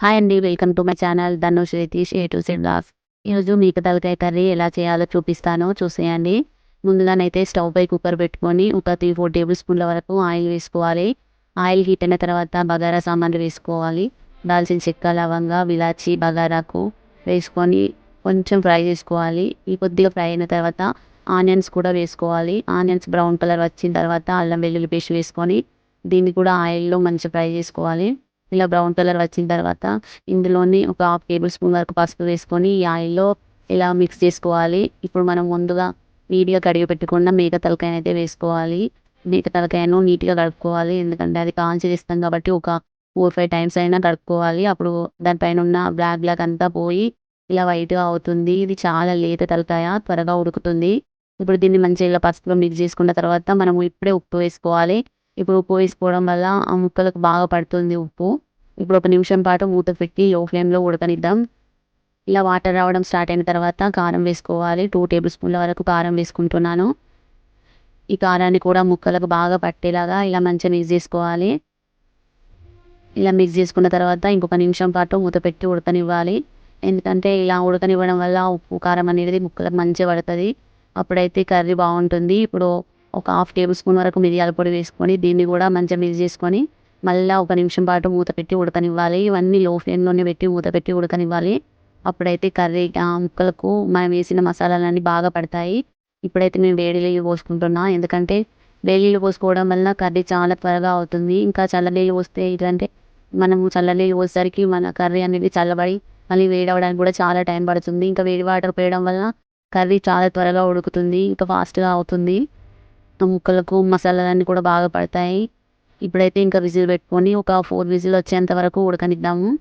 Hi అండి welcome to my channel Dhanush Ritish A to Z vlogs ఈరోజు మీకు తలకాయ కర్రీ ఎలా చేయాలో చూపిస్తాను చూసేయండి. ముందుగానైతే స్టవ్ పై కుక్కర్ పెట్టుకొని ఒక త్రీ ఫోర్ టేబుల్ స్పూన్ల వరకు ఆయిల్ వేసుకోవాలి. ఆయిల్ హీట్ అయిన తర్వాత బగారా సామాన్లు వేసుకోవాలి. దాల్చిన చెక్క లవంగా విలాచి బగారాకు వేసుకొని కొంచెం ఫ్రై చేసుకోవాలి. ఈ కొద్దిగా ఫ్రై అయిన తర్వాత ఆనియన్స్ కూడా వేసుకోవాలి. ఆనియన్స్ బ్రౌన్ కలర్ వచ్చిన తర్వాత అల్లం వెల్లుల్లి పేస్ట్ వేసుకొని దీన్ని కూడా ఆయిల్లో మంచిగా ఫ్రై చేసుకోవాలి. ఇలా బ్రౌన్ కలర్ వచ్చిన తర్వాత ఇందులోని ఒక హాఫ్ టేబుల్ స్పూన్ వరకు పసుపు వేసుకొని ఈ ఆయిల్లో ఇలా మిక్స్ చేసుకోవాలి. ఇప్పుడు మనం ముందుగా నీట్గా కడిగి పెట్టుకున్న మేక తలకాయ అయితే వేసుకోవాలి. మేక తలకాయను నీట్గా కడుక్కోవాలి. ఎందుకంటే అది కాల్చి తీస్తాం కాబట్టి ఒక ఫోర్ ఫైవ్ టైమ్స్ అయినా కడుక్కోవాలి. అప్పుడు దానిపైన ఉన్న బ్లాక్ బ్లాక్ అంతా పోయి ఇలా వైట్గా అవుతుంది. ఇది చాలా లేత తలకాయ త్వరగా ఉడుకుతుంది. ఇప్పుడు దీన్ని మంచిగా ఇలా పసుపులో మిక్స్ చేసుకున్న తర్వాత మనము ఇప్పుడే ఉప్పు వేసుకోవాలి. ఇప్పుడు ఉప్పు వేసుకోవడం వల్ల ఆ ముక్కలకు బాగా పడుతుంది ఉప్పు. ఇప్పుడు ఒక నిమిషం పాటు మూత పెట్టి లో ఫ్లేమ్లో ఉడకనిద్దాం. ఇలా వాటర్ రావడం స్టార్ట్ అయిన తర్వాత కారం వేసుకోవాలి. టూ టేబుల్ స్పూన్ల వరకు కారం వేసుకుంటున్నాను. ఈ కారాన్ని కూడా ముక్కలకు బాగా పట్టేలాగా ఇలా మంచిగా మిక్స్ చేసుకోవాలి. ఇలా మిక్స్ చేసుకున్న తర్వాత ఇంకొక నిమిషం పాటు మూత పెట్టి ఉడకనివ్వాలి. ఎందుకంటే ఇలా ఉడకనివ్వడం వల్ల ఉప్పు కారం అనేది ముక్కలకు మంచిగా పడుతుంది. అప్పుడైతే కర్రీ బాగుంటుంది. ఇప్పుడు ఒక హాఫ్ టేబుల్ స్పూన్ వరకు మిరియాల పొడి వేసుకొని దీన్ని కూడా మంచిగా మిక్స్ చేసుకొని మళ్ళీ ఒక నిమిషం పాటు మూత పెట్టి ఉడకనివ్వాలి. ఇవన్నీ లో ఫ్లేమ్లోనే పెట్టి మూత పెట్టి ఉడకనివ్వాలి. అప్పుడైతే కర్రీ ఆ ముక్కలకు మనం వేసిన మసాలాలన్నీ బాగా పడతాయి. ఇప్పుడైతే నేను వేడి నీళ్ళు పోసుకుంటున్నా. ఎందుకంటే వేడి నీళ్ళు పోసుకోవడం వల్ల కర్రీ చాలా త్వరగా అవుతుంది. ఇంకా చల్లనీళ్ళు పోస్తే ఏంటంటే మనము చల్లనీళ్ళు పోసేసరికి మన కర్రీ అనేది చల్లబడి మళ్ళీ వేడి అవ్వడానికి కూడా చాలా టైం పడుతుంది. ఇంకా వేడి వాటర్ పోయడం వల్ల కర్రీ చాలా త్వరగా ఉడుకుతుంది. ఇంకా ఫాస్ట్గా అవుతుంది. ముక్కలకు మసాలాలన్నీ కూడా బాగా పడతాయి. ఇప్పుడైతే ఇంకా విజిల్ పెట్టుకొని ఒక ఫోర్ విజిల్ వచ్చేంత వరకు ఉడకనిద్దాము.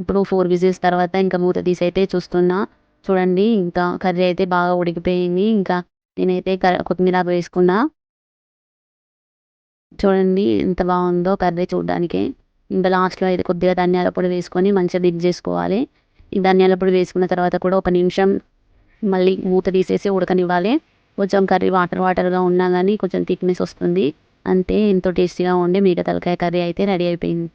ఇప్పుడు ఫోర్ విజిల్స్ తర్వాత ఇంకా మూత తీసి అయితే చూస్తున్నా. చూడండి ఇంకా కర్రీ అయితే బాగా ఉడికిపోయింది. ఇంకా నేనైతే కొత్తిమీర వేసుకున్నా. చూడండి ఎంత బాగుందో కర్రీ చూడడానికి. ఇంకా లాస్ట్లో అయితే కొద్దిగా ధనియాల పొడి వేసుకొని మంచిగా డిప్ చేసుకోవాలి. ఈ ధనియాల పొడి వేసుకున్న తర్వాత కూడా ఒక నిమిషం మళ్ళీ మూత తీసేసి ఉడకనివ్వాలి. కొంచెం కర్రీ వాటర్ వాటర్గా ఉన్నా కానీ కొంచెం థిక్నెస్ వస్తుంది. అంతే ఎంతో టేస్టీగా ఉండే మిగతా తలకాయ కర్రీ అయితే రెడీ అయిపోయింది.